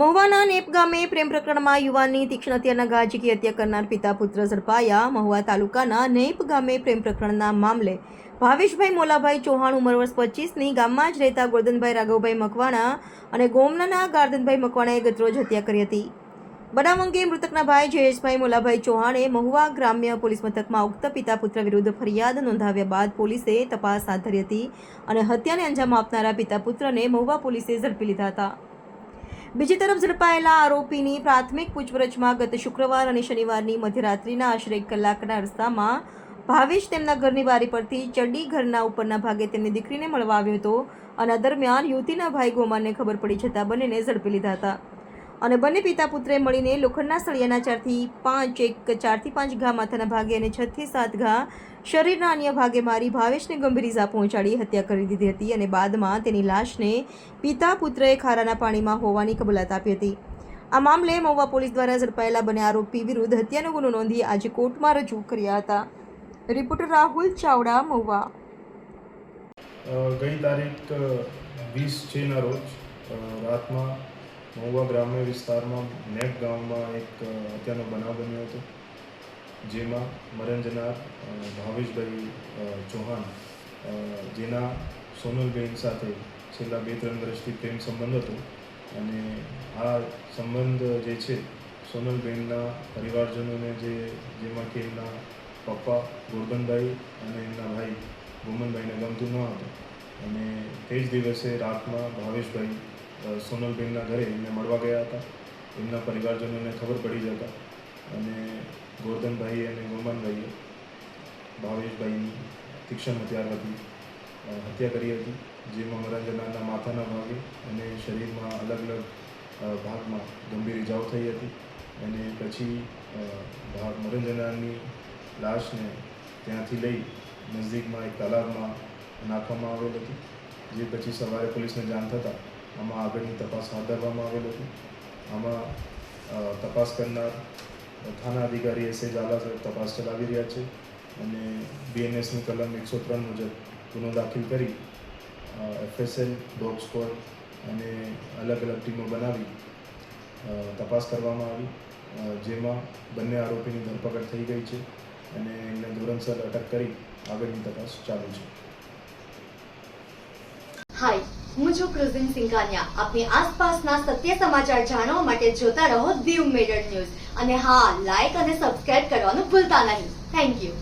મહુવાના nap ગામે પ્રેમ પ્રકરણમાં યુવાનની તીક્ષ્ણ હત્યાના ગાજકી હત્યા કરનાર પિતા પુત્ર ઝડપાયા. મહુવા તાલુકાના નેપ ગામે પ્રેમ પ્રકરણના મામલે ભાવેશભાઈ મોલાભાઈ ચૌહાણ ઉંમર વર્ષ પચીસની ગામમાં જ રહેતા ગોરધનભાઈ રાઘવભાઈ મકવાણા અને ગોમનાના ગાર્ધનભાઈ મકવાણાએ ગતરોજ હત્યા કરી હતી. બનાવ અંગે મૃતકના ભાઈ જયેશભાઈ મોલાભાઈ ચૌહાણે મહુવા ગ્રામ્ય પોલીસ મથકમાં ઉક્ત પિતા પુત્ર વિરુદ્ધ ફરિયાદ નોંધાવ્યા બાદ પોલીસે તપાસ હાથ ધરી હતી અને હત્યાને અંજામ આપનારા પિતા પુત્રને મહુવા પોલીસે ઝડપી લીધા હતા. બીજી તરફ ઝડપાયેલા આરોપીની પ્રાથમિક પૂછપરછમાં ગત શુક્રવાર અને શનિવારની મધ્યરાત્રિના આશરે એક કલાકના રસ્તામાં ભાવેશ તેમના ઘરની બારી પરથી ચડી ઘરના ઉપરના ભાગે તેમની દીકરીને મળવા આવ્યો હતો. અને દરમિયાન યુવતીના ભાઈ ગોમાનને ખબર પડી જતાં બંનેને ઝડપી લીધા હતા. અને બંને પિતા પુત્રે મળીને લોખંડના સળિયાના ચારથી પાંચ એક ચારથી પાંચ ઘા માથાના ભાગે અને છથી સાત ઘા શરીરના અન્ય ભાગે મારી ભાવેશને ગંભીર ઇજા પહોંચાડી હત્યા કરી દીધી હતી અને બાદમાં તેની લાશને પિતા પુત્રએ ખારાના પાણીમાં હોવાની કબૂલાત આપી હતી. આ મામલે મહુવા પોલીસ દ્વારા ઝડપાયેલા બંને આરોપી વિરુદ્ધ હત્યાનો ગુનો નોંધી આજે કોર્ટમાં રજૂ કર્યા હતા. રિપોર્ટર રાહુલ ચાવડા, મહુવા. ગઈ તારીખ વીસ છના રોજ રાતમાં મહુવા ગ્રામ્ય વિસ્તારમાં નેક ગામમાં એક હત્યાનો બનાવ બન્યો હતો, જેમાં મરણ જનાર ભાવેશભાઈ ચૌહાણ જેના સોનલબેન સાથે છેલ્લા બે, ત્રણ વર્ષથી પ્રેમ સંબંધ હતો અને આ સંબંધ જે છે, સોનલબેનના પરિવારજનોને જે, જેમાં કે એમના પપ્પા ગોરબનભાઈ અને એમના ભાઈ ગોમનભાઈને ગમતું ન હતું. અને તે જ દિવસે રાતમાં ભાવેશભાઈ સોનલબેનના ઘરે એમને મળવા ગયા હતા. એમના પરિવારજનોને ખબર પડી જતા અને ગોરધનભાઈ અને ગોમાનભાઈએ ભાવેશભાઈની તીક્ષણ હત્યા હતી હત્યા કરી હતી, જેમાં મરંજનાના માથાના ભાગે અને શરીરમાં અલગ અલગ ભાગમાં ગંભીર ઇજાઓ થઈ હતી. અને પછી મરંજનાની લાશને ત્યાંથી લઈ નજીકમાં એક તાલાબમાં નાખવામાં આવેલ હતી, જે પછી સવારે પોલીસને જાણ થતાં આમાં આગળની તપાસ હાથ ધરવામાં આવેલ હતી. આમાં તપાસ કરનાર થાના અધિકારી એસ એ ઝાલા સાહેબ તપાસ ચલાવી રહ્યા છે અને બીએનએસની કલમ એકસો ત્રણ મુજબ ગુનો દાખલ કરી એફએસએલ, ડોગ સ્કોડ અને અલગ અલગ ટીમો બનાવી તપાસ કરવામાં આવી જેમાં બંને આરોપીની ધરપકડ થઈ ગઈ છે અને એમને ધોરણસર અટક કરી આગળની તપાસ ચાલુ છે. હાય હું છું ક્રુઝિન સિંઘાનિયા. આપની આસપાસના સત્ય સમાચાર જાણવા માટે જોતા રહો દીવ મેડર ન્યૂઝ. અને હા લાઈક અને સબસ્ક્રાઇબ કરવાનું ભૂલતા નહીં. Thank you